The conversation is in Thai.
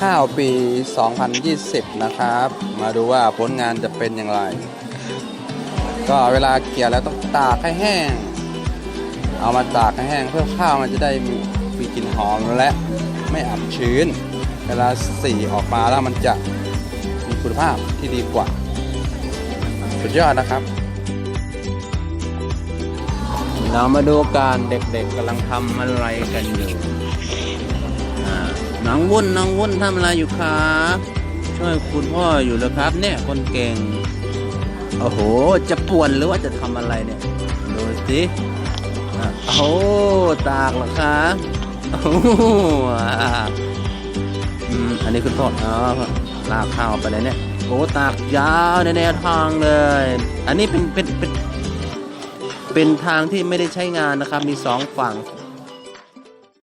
ข้าวปี 2020 นะครับ มาดูว่าผลงานจะเป็นอย่างไร ก็เวลาเกี่ยวแล้วต้องตากให้แห้ง เอามาตากให้แห้งเพื่อข้าวมันจะได้มีมีกลิ่นหอมและไม่อับชื้น เวลาสีออกมาแล้วมันจะมีคุณภาพที่ดีกว่า สุดยอดนะครับ เรามาดูการเด็กๆกำลังทำอะไรกันอยู่ องวุ่นน้องวุ่นทำอะไรอยู่ครับ ช่วยคุณพ่ออยู่เลยครับ เนี่ยคนเก่งโอ้โห จะป่วนหรือว่าจะทำอะไรเนี่ยดูสิอะโอ้ตากเหรอครับโอ้โหอ่าอืมอันนี้คุณพ่ออ๋อลากข้าวไปเลยเนี่ยโอ้ตากยาวในแนวทางเลย อันนี้เป็นเป็นเป็นเป็นทางที่ไม่ได้ใช้งานนะครับ มีสองฝั่ง